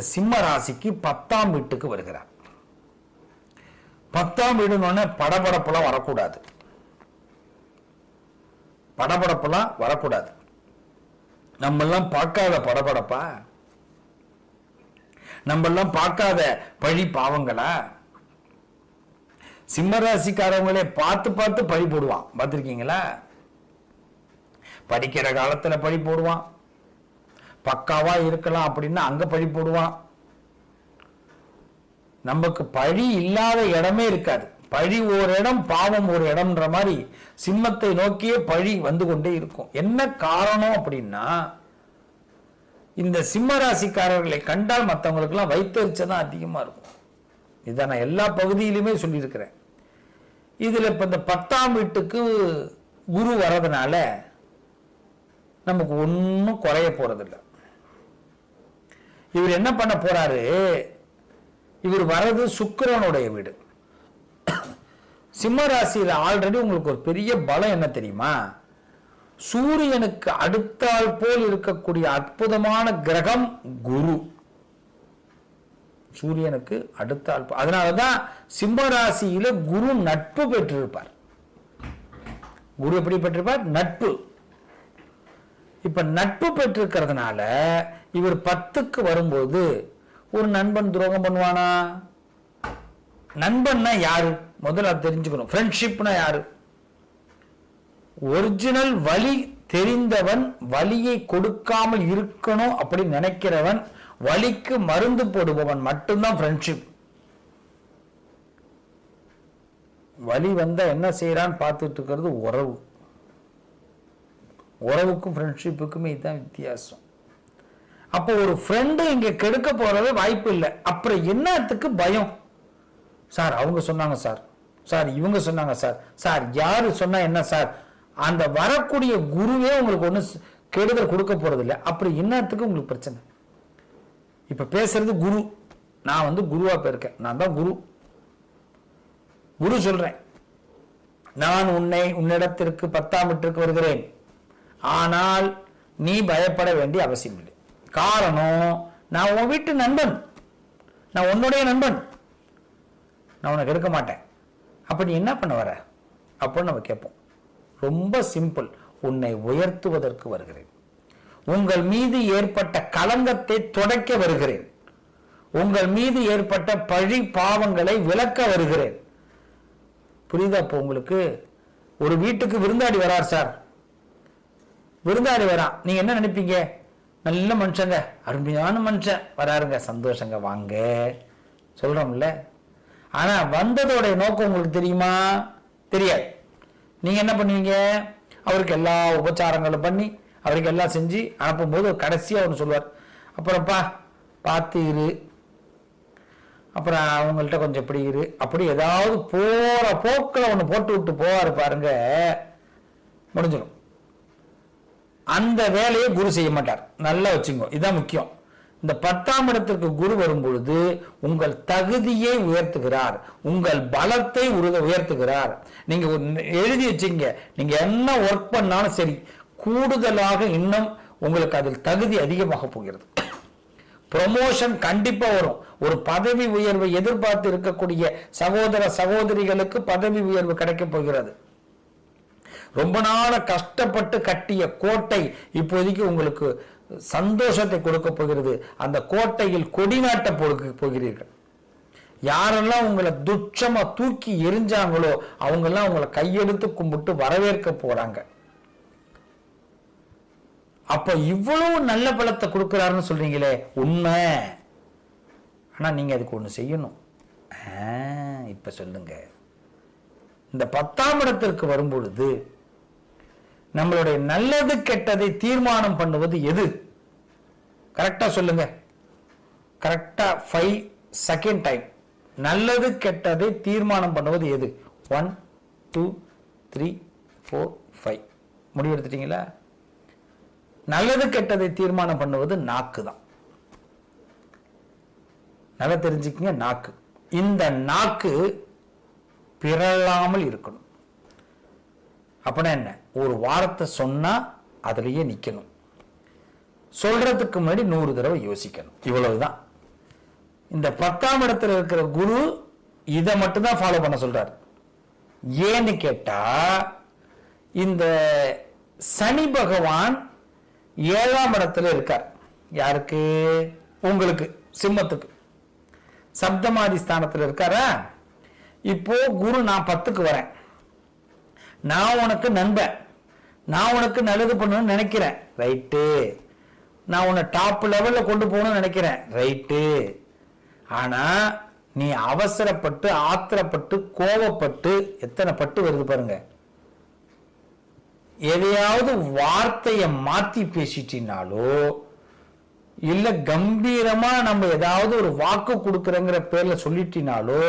சிம்ம ராசிக்கு பத்தாம் வீட்டுக்கு வருகிறார். பத்தாம் வீடுன்னு படபடப்பெல்லாம் வரக்கூடாது. படபடப்பெல்லாம் வரக்கூடாது. நம்மெல்லாம் பார்க்காத படபடப்பா? நம்மெல்லாம் பார்க்காத பழி பாவங்களா? சிம்மராசிக்காரவங்களே பார்த்து பார்த்து பழி போடுவான். பார்த்துருக்கீங்களா? படிக்கிற காலத்துல பழி போடுவான். பக்காவா இருக்கலாம் அப்படின்னா அங்க பழி போடுவான். நமக்கு பழி இல்லாத இடமே இருக்காது. பழி ஒரு இடம் பாவம் ஒரு இடம்ன்ற மாதிரி சிம்மத்தை நோக்கியே பழி வந்து கொண்டே இருக்கும். என்ன காரணம் அப்படின்னா இந்த சிம்ம ராசிக்காரர்களை கண்டால் மற்றவங்களுக்கெல்லாம் வைத்தறிச்சல் தான் அதிகமாக இருக்கும். இதை நான் எல்லா பகுதியிலுமே சொல்லியிருக்கிறேன். இதில் இப்போ இந்த பத்தாம் வீட்டுக்கு குரு வர்றதுனால நமக்கு ஒன்றும் குறைய போகிறதில்லை இவர் என்ன பண்ண போறாரு? இவர் வர்றது சுக்கரனுடைய வீடு. சிம்ம ராசியில் ஆல்ரெடி உங்களுக்கு ஒரு பெரிய பலம் என்ன தெரியுமா? சூரியனுக்கு அடுத்தால் போல் இருக்கக்கூடிய அற்புதமான கிரகம் குரு. சூரியனுக்கு அடுத்தால் அதனால அதனாலதான் சிம்ம ராசியில குரு நட்பு பெற்றிருப்பார். குரு எப்படி பெற்றிருப்பார்? நட்பு. இப்ப நட்பு பெற்றிருக்கிறதுனால இவர் பத்துக்கு வரும்போது ஒரு நண்பன் துரோகம் பண்ணுவானா? நண்பன்னா யாரு? முதல்ல அதை தெரிஞ்சுக்கணும். ஃப்ரெண்ட்ஷிப்னா யாரு? ஒரிஜினல் வழி தெரிந்தவன் வலியை கொடுக்காமல் இருக்கணும் அப்படி நினைக்கிறவன் வழிக்கு மருந்து போடுபவன் மட்டும்தான் ஃப்ரெண்ட்ஷிப் வழி வந்தா என்ன செய்கிறான்னு பார்த்துட்டு இருக்கிறது உறவு. உறவுக்கும் ஃப்ரெண்ட்ஷிப்புக்குமே இதுதான் வித்தியாசம். அப்போ ஒரு ஃப்ரெண்டு இங்கே கெடுக்க போறது வாய்ப்பு இல்லை. அப்புறம் என்னத்துக்கு பயம்? சார் அவங்க சொன்னாங்க சார். சார் இவங்க சொன்னாங்க சார். சார் யாரு சொன்னா என்ன சார்? அந்த வரக்கூடிய குருவே உங்களுக்கு ஒன்றும் கெடுதல் கொடுக்க போறது இல்லை அப்புறம் என்னத்துக்கு உங்களுக்கு பிரச்சனை? இப்ப பேசுறது குரு. நான் வந்து குருவா போயிருக்கேன். நான் தான் குரு. குரு சொல்றேன். நான் உன்னை உன்னிடத்திற்கு பத்தாம் வீட்டிற்கு வருகிறேன். ஆனால் நீ பயப்பட வேண்டிய அவசியம் இல்லை. காரணம் நான் உன் வீட்டு நண்பன். நான் உன்னுடைய நண்பன். நான் உனக்கு எடுக்க மாட்டேன். அப்ப நீ என்ன பண்ண வர? அப்படின்னு நம்ம கேட்போம். ரொம்ப சிம்பிள் உன்னை உயர்த்துவதற்கு வருகிறேன். உங்கள் மீது ஏற்பட்ட களங்கத்தை தொடக்க வருகிறேன். உங்கள் மீது ஏற்பட்ட பழி பாவங்களை விளக்க வருகிறேன். புரியுதா இப்போ உங்களுக்கு? ஒரு வீட்டுக்கு விருந்தாடி வரார் சார். விருந்தாடி வரான். நீங்க என்ன நினைப்பீங்க? நல்ல மனுஷங்க அருமையான மனுஷன். வராருங்க சந்தோஷங்க வாங்க. சொல்கிறோம்ல ஆனால் வந்ததோட நோக்கம் உங்களுக்கு தெரியுமா? தெரியாது. நீங்கள் என்ன பண்ணுவீங்க? அவருக்கு எல்லா உபச்சாரங்களும் பண்ணி அவருக்கு எல்லாம் செஞ்சு அனுப்பும்போது கடைசியாக ஒன்று சொல்லுவார். அப்புறம்ப்பா பார்த்து இரு. அப்புறம் அவங்கள்ட்ட கொஞ்சம் இப்படி இரு. அப்படி ஏதாவது போகிற போக்கில் ஒன்று போட்டு விட்டு போவார் பாருங்க. முடிஞ்சிடும். அந்த வேலையை குரு செய்ய மாட்டார். நல்லா வச்சுங்க. இதான் முக்கியம். இந்த பத்தாம் இடத்திற்கு குரு வரும் பொழுது உங்கள் தகுதியை உயர்த்துகிறார். உங்கள் பலத்தை உயர்த்துகிறார். நீங்க எழுதி வச்சுங்க நீங்க என்ன ஒர்க் பண்ணாலும் சரி கூடுதலாக இன்னும் உங்களுக்கு அதில் தகுதி அதிகமாக போகிறது. ப்ரொமோஷன் கண்டிப்பா வரும். ஒரு பதவி உயர்வை எதிர்பார்த்து இருக்கக்கூடிய சகோதர சகோதரிகளுக்கு பதவி உயர்வு கிடைக்க போகிறது. ரொம்ப நாள கஷ்டப்பட்டு கட்டிய கோட்டை இப்போதைக்கு உங்களுக்கு சந்தோஷத்தை கொடுக்க போகிறது. அந்த கோட்டையில் கொடி நாட்ட போகிறீர்கள். யாரெல்லாம் உங்களை துச்சமா தூக்கி எரிஞ்சாங்களோ அவங்கெல்லாம் உங்களை கையெடுத்து கும்பிட்டு வரவேற்க போறாங்க. அப்ப இவ்வளவு நல்ல பலத்தை கொடுக்கிறாருன்னு சொல்றீங்களே உண்மை. ஆனா நீங்க அதுக்கு ஒண்ணு செய்யணும். ஆ, இப்ப சொல்லுங்க. இந்த பத்தாம் இடத்திற்கு வரும்பொழுது நம்மளுடைய நல்லது கெட்டதை தீர்மானம் பண்ணுவது எது? கரெக்டா சொல்லுங்க. கரெக்டா ஃபைவ் செகண்ட் டைம் நல்லது கெட்டதை தீர்மானம் பண்ணுவது எது? One two three four five முடிவு எடுத்துட்டீங்களா நல்லது கெட்டதை தீர்மானம் பண்ணுவது நாக்கு தான். நல்லா தெரிஞ்சுக்கங்க நாக்கு. இந்த நாக்கு பிறழாமல் இருக்கணும். அப்படின்னா என்ன? ஒரு வார்த்தை சொன்னால் அதுலேயே நிற்கணும் சொல்கிறதுக்கு முன்னாடி நூறு தடவை யோசிக்கணும். இவ்வளவுதான். இந்த பத்தாம் இடத்துல இருக்கிற குரு இதை மட்டும்தான் ஃபாலோ பண்ண சொல்கிறார் ஏன்னு கேட்டால் இந்த சனி பகவான் ஏழாம் இடத்துல இருக்கார். யாருக்கு? உங்களுக்கு சிம்மத்துக்கு. சப்தமாதி ஸ்தானத்தில் இருக்காரா? இப்போ குரு நான் பத்துக்கு வரேன். நான் உனக்கு நண்பன். நான் உனக்கு நல்லது பண்ணணும்னு நினைக்கிறேன். ரைட்டு நான் உன்னை டாப் லெவலில் கொண்டு போகணும்னு நினைக்கிறேன். ரைட்டு ஆனால் நீ அவசரப்பட்டு ஆத்திரப்பட்டு கோவப்பட்டு எத்தனை பட்டு வருது பாருங்க. எதையாவது வார்த்தையை மாற்றி பேசிட்டினாலோ இல்லை கம்பீரமாக நம்ம ஏதாவது ஒரு வாக்கு கொடுக்குறங்கிற பேரில் சொல்லிட்டினாலோ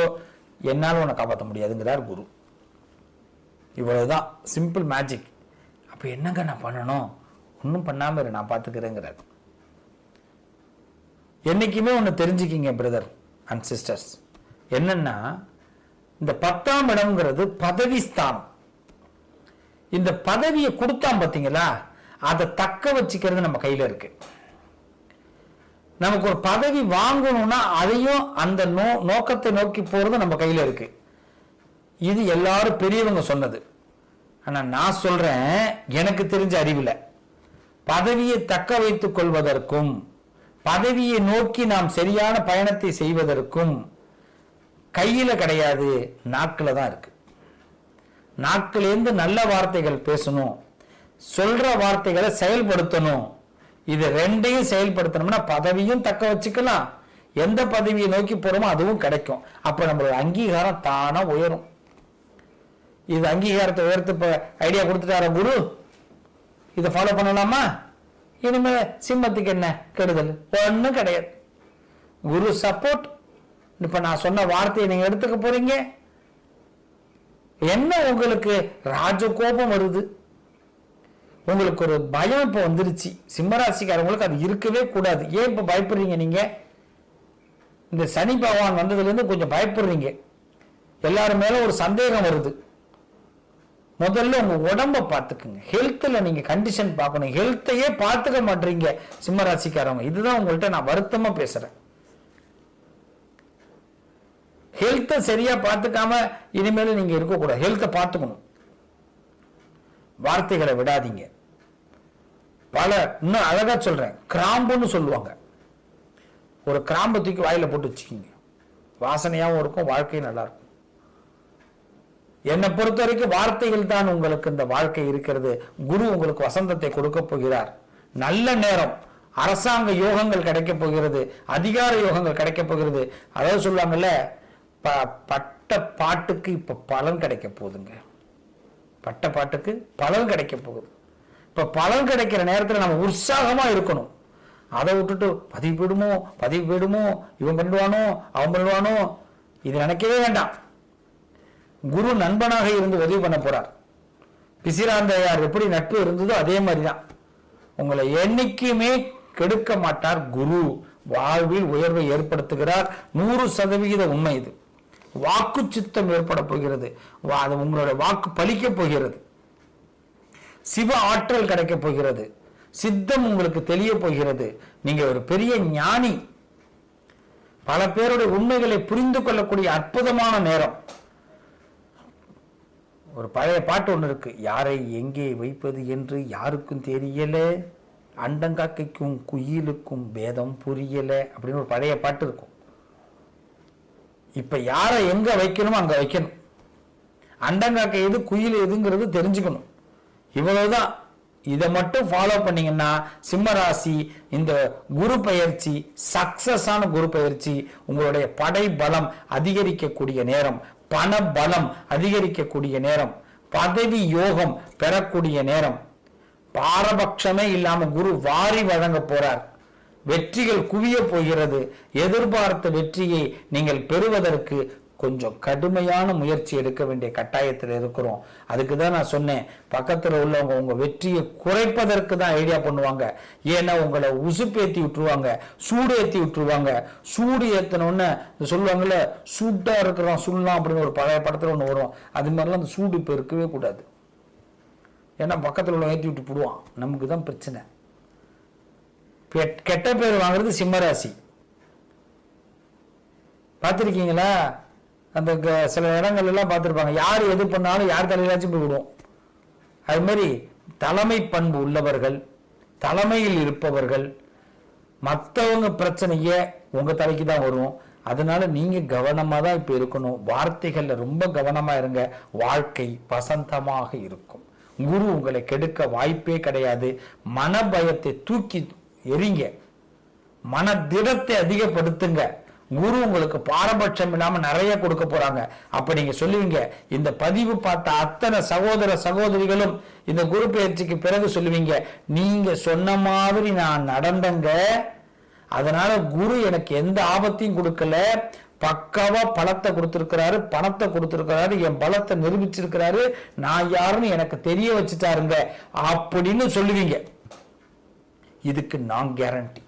என்னால் உன்னை காப்பாற்ற முடியாதுங்கிறார் குரு. இவ்வளவுதான். சிம்பிள் மேஜிக் அப்போ என்னங்க நான் பண்ணணும்? ஒன்றும் பண்ணாமல் இரு நான் பார்த்துக்கிறேங்கிறார் என்னைக்குமே ஒன்று தெரிஞ்சுக்கிங்க பிரதர் அண்ட் சிஸ்டர்ஸ் என்னென்னா இந்த பத்தாம் இடம்ங்கிறது பதவி ஸ்தானம். இந்த பதவியை கொடுத்தான் பார்த்தீங்களா அதை தக்க வச்சுக்கிறது நம்ம கையில் இருக்கு. நமக்கு ஒரு பதவி வாங்கணும்னா அதையும் அந்த நோ நோக்கத்தை நோக்கி போகிறது நம்ம கையில் இருக்குது இது எல்லாரும் பெரியவங்க சொன்னது. ஆனா நான் சொல்றேன் எனக்கு தெரிஞ்ச அறிவில். பதவியை தக்க வைத்துக் கொள்வதற்கும் பதவியை நோக்கி நாம் சரியான பயணத்தை செய்வதற்கும் கையில கிடையாது நாக்குல தான் இருக்கு. நாக்கிலேருந்து நல்ல வார்த்தைகள் பேசணும் சொல்ற வார்த்தைகளை செயல்படுத்தணும். இது ரெண்டையும் செயல்படுத்தணும்னா பதவியும் தக்க வச்சுக்கலாம். எந்த பதவியை நோக்கி போறோமோ அதுவும் கிடைக்கும். அப்ப நம்மளோட அங்கீகாரம் தானா உயரும். இது அங்கீகாரத்தை உயர்த்து இப்ப ஐடியா கொடுத்துட்டார குரு? இதை ஃபாலோ பண்ணலாமா? இனிமே சிம்மத்துக்கு என்ன கெடுதல்? ஒன்றும் கிடையாது. குரு சப்போர்ட் இப்ப நான் சொன்ன வார்த்தையை நீங்க எடுத்துக்க போறீங்க. என்ன உங்களுக்கு ராஜ கோபம் வருது? உங்களுக்கு ஒரு பயம் இப்போ வந்துருச்சு. சிம்மராசிக்காரங்களுக்கு அது இருக்கவே கூடாது. ஏன் இப்போ பயப்படுறீங்க நீங்க? இந்த சனி பகவான் வந்ததுலேருந்து கொஞ்சம் பயப்படுறீங்க. எல்லாரும் மேல ஒரு சந்தேகம் வருது. முதல்ல உங்க உடம்ப பார்த்துக்குங்க. ஹெல்த்தில் நீங்க கண்டிஷன் பார்க்கணும். ஹெல்த்தையே பார்த்துக்க மாட்டீங்க சிம்மராசிக்காரவங்க. இதுதான் உங்கள்கிட்ட நான் வருத்தமா பேசுறேன். ஹெல்த்தை சரியா பார்த்துக்காம இனிமேல் நீங்க இருக்கக்கூடாது. ஹெல்த்தை பார்த்துக்கணும். வார்த்தைகளை விடாதீங்க. பல இன்னும் அழகா சொல்றேன். கிராம்புன்னு சொல்லுவாங்க. ஒரு கிராம்பை தூக்கி வாயில போட்டு வச்சுக்கிங்க. வாசனையாகவும் இருக்கும் வாழ்க்கையும் நல்லா இருக்கும். என்னை பொறுத்த வரைக்கும் வார்த்தைகள் தான் உங்களுக்கு இந்த வாழ்க்கை இருக்கிறது. குரு உங்களுக்கு வசந்தத்தை கொடுக்க போகிறார். நல்ல நேரம். அரசாங்க யோகங்கள் கிடைக்க போகிறது. அதிகார யோகங்கள் கிடைக்க போகிறது. அதாவது சொல்லுவாங்கல்ல ப- பட்ட பாட்டுக்கு இப்போ பலன் கிடைக்க போகுதுங்க. பட்ட பாட்டுக்கு பலன் கிடைக்க போகுது. இப்போ பலன் கிடைக்கிற நேரத்தில் நம்ம உற்சாகமாக இருக்கணும். அதை விட்டுட்டு பதிவு போயிடுமோ? பதிவு போயிடுமோ? இவன் பண்ணிடுவானோ? அவன் பண்ணிடுவானோ? இது நினைக்கவே வேண்டாம். குரு நண்பனாக இருந்து உதவி பண்ண போறார். பிசிராந்தையார் எப்படி நட்பு இருந்ததோ அதே மாதிரிதான். உங்களை என்னைக்குமே கெடுக்க மாட்டார் குரு. வாழ்வில் உயர்வை ஏற்படுத்துகிறார். நூறு சதவிகித உண்மை இது. வாக்கு சித்தம் ஏற்பட போகிறது. வா- அது உங்களுடைய வாக்கு பலிக்க போகிறது. சிவ ஆற்றல் கிடைக்க போகிறது. சித்தம் உங்களுக்கு தெரிய போகிறது. நீங்க ஒரு பெரிய ஞானி. பல பேருடைய உண்மைகளை புரிந்து கொள்ளக்கூடிய அற்புதமான நேரம். ஒரு பழைய பாட்டு ஒன்று இருக்கு. யாரை எங்கே வைப்பது என்று யாருக்கும் தெரியலை. அண்டங்காக்கைக்கும் குயிலுக்கும் பேதம் புரியலை அப்படின்னு ஒரு பழைய பாட்டு இருக்கும். இப்போ யாரை எங்கே வைக்கணுமோ அங்கே வைக்கணும். அண்டங்காக்கை எது குயில் எதுங்கிறது தெரிஞ்சுக்கணும். இவ்வளவுதான். இதை மட்டும் ஃபாலோ பண்ணீங்கன்னா சிம்ம ராசி இந்த குரு பயிற்சி சக்சஸான குரு பயிற்சி உங்களுடைய படை பலம் அதிகரிக்கக்கூடிய நேரம். பண பலம் அதிகரிக்கக்கூடிய நேரம் பதவி யோகம் பெறக்கூடிய நேரம். பாரபட்சமே இல்லாம குரு வாரி வழங்க போறார். வெற்றிகள் குவிய போகிறது. எதிர்பார்த்த வெற்றியை நீங்கள் பெறுவதற்கு கொஞ்சம் கடுமையான முயற்சி எடுக்க வேண்டிய கட்டாயத்தில் இருக்கிறோம். அதுக்கு தான் நான் சொன்னேன். பக்கத்தில் உள்ளவங்க உங்கள் வெற்றியை குறைப்பதற்கு தான் ஐடியா பண்ணுவாங்க. ஏன்னா உங்களை உசுப்பேற்றி விட்டுருவாங்க. சூடு ஏற்றி விட்டுருவாங்க. சூடு ஏற்றினோன்னு சொல்லுவாங்கள்ல சொல்லுவாங்கல்ல இருக்கிறோம் சொல்லலாம் அப்படின்னு ஒரு பழைய படத்தில் ஒன்று வரும். அது மாதிரிலாம் அந்த சூடு இப்போ இருக்கவே கூடாது. ஏன்னா பக்கத்தில் உள்ள ஏற்றி விட்டு போடுவான். நமக்கு தான் பிரச்சனை. கெட்- கெட்ட பேர் வாங்குறது சிம்மராசி பார்த்துருக்கீங்களா? அந்த க- சில இடங்கள்லாம் பார்த்துருப்பாங்க. யார் எது பண்ணாலும் யார் தலையிலாச்சும் போய் விடுவோம். அது மாதிரி தலைமை பண்பு உள்ளவர்கள் தலைமையில் இருப்பவர்கள் மற்றவங்க பிரச்சனையே உங்கள் தலைக்கு தான் வரும். அதனால நீங்கள் கவனமாக தான் இப்போ இருக்கணும். வார்த்தைகளில் ரொம்ப கவனமாக இருங்க. வாழ்க்கை வசந்தமாக இருக்கும். குரு உங்களை கெடுக்க வாய்ப்பே கிடையாது. மனபயத்தை தூக்கி எறிங்க. மன திடத்தை அதிகப்படுத்துங்க. குரு உங்களுக்கு பாரபட்சம் இல்லாமல் நிறைய கொடுக்க போறாங்க. அப்ப நீங்க சொல்லுவீங்க இந்த பதிவு பார்த்த அத்தனை சகோதர சகோதரிகளும் இந்த குரு பயிற்சிக்கு பிறகு சொல்லுவீங்க நீங்க சொன்ன மாதிரி நான் நடந்தங்க. அதனால குரு எனக்கு எந்த ஆபத்தையும் கொடுக்கல. பக்காவா பலத்தை கொடுத்திருக்கிறாரு பணத்தை கொடுத்திருக்கிறாரு என் பலத்தை நிரூபிச்சிருக்கிறாரு. நான் யாருன்னு எனக்கு தெரிய வச்சுட்டாருங்க. அப்படின்னு சொல்லுவீங்க. இதுக்கு நான் கேரண்டி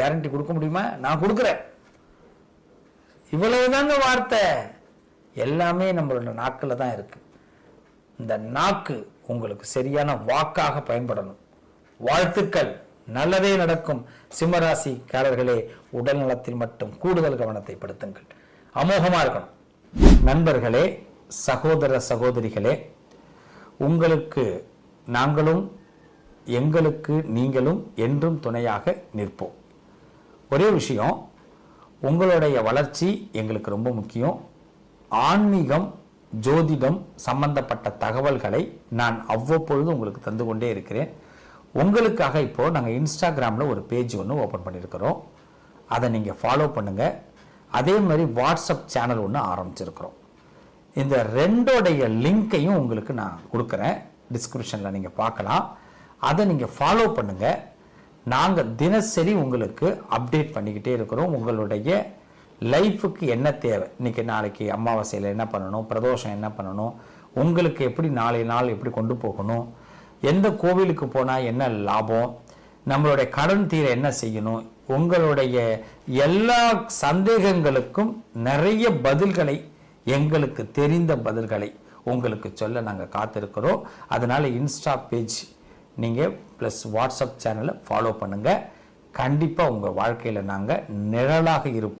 கேரண்டி கொடுக்க முடியுமா? நான் கொடுக்குறேன். இவ்வளவு தாங்க வார்த்தை. எல்லாமே நம்மளோட நாக்கில் தான் இருக்குது இந்த நாக்கு உங்களுக்கு சரியான வாக்காக பயன்படணும். வாழ்த்துக்கள். நல்லதே நடக்கும். சிம்மராசிக்காரர்களே உடல் நலத்தில் மட்டும் கூடுதல் கவனத்தை படுத்துங்கள். அமோகமாக இருக்கணும். நண்பர்களே சகோதர சகோதரிகளே உங்களுக்கு நாங்களும் எங்களுக்கு நீங்களும் என்றும் துணையாக நிற்போம். ஒரே விஷயம் உங்களுடைய வளர்ச்சி எங்களுக்கு ரொம்ப முக்கியம். ஆன்மீகம் ஜோதிடம் சம்பந்தப்பட்ட தகவல்களை நான் அவ்வப்பொழுது உங்களுக்கு தந்து கொண்டே இருக்கிறேன். உங்களுக்காக இப்போது நாங்கள் இன்ஸ்டாகிராமில் ஒரு பேஜ் ஒன்று ஓப்பன் பண்ணியிருக்கிறோம். அதை நீங்கள் ஃபாலோ பண்ணுங்கள் அதே மாதிரி வாட்ஸ்அப் சேனல் ஒன்று ஆரம்பிச்சிருக்கிறோம். இந்த ரெண்டோடைய லிங்க்கையும் உங்களுக்கு நான் கொடுக்குறேன். டிஸ்கிரிப்ஷனில் நீங்கள் பார்க்கலாம். அதை நீங்கள் ஃபாலோ பண்ணுங்கள் நாங்கள் தினசரி உங்களுக்கு அப்டேட் பண்ணிக்கிட்டே இருக்கிறோம். உங்களுடைய லைஃபுக்கு என்ன தேவை? இன்னைக்கு நாளைக்கு அமாவாசையில் என்ன பண்ணணும்? பிரதோஷம் என்ன பண்ணணும்? உங்களுக்கு எப்படி நாளை நாள் எப்படி கொண்டு போகணும்? எந்த கோவிலுக்கு போனால் என்ன லாபம்? நம்மளுடைய கடன் தீர என்ன செய்யணும்? உங்களுடைய எல்லா சந்தேகங்களுக்கும் நிறைய பதில்களை எங்களுக்கு தெரிந்த பதில்களை உங்களுக்கு சொல்ல நாங்கள் காத்திருக்கிறோம். அதனால இன்ஸ்டா பேஜ் நீங்கள் ப்ளஸ் வாட்ஸ்அப் சேனலை ஃபாலோ பண்ணுங்கள் கண்டிப்பாக உங்கள் வாழ்க்கையில் நாங்கள் நிழலாக இருப்போம்.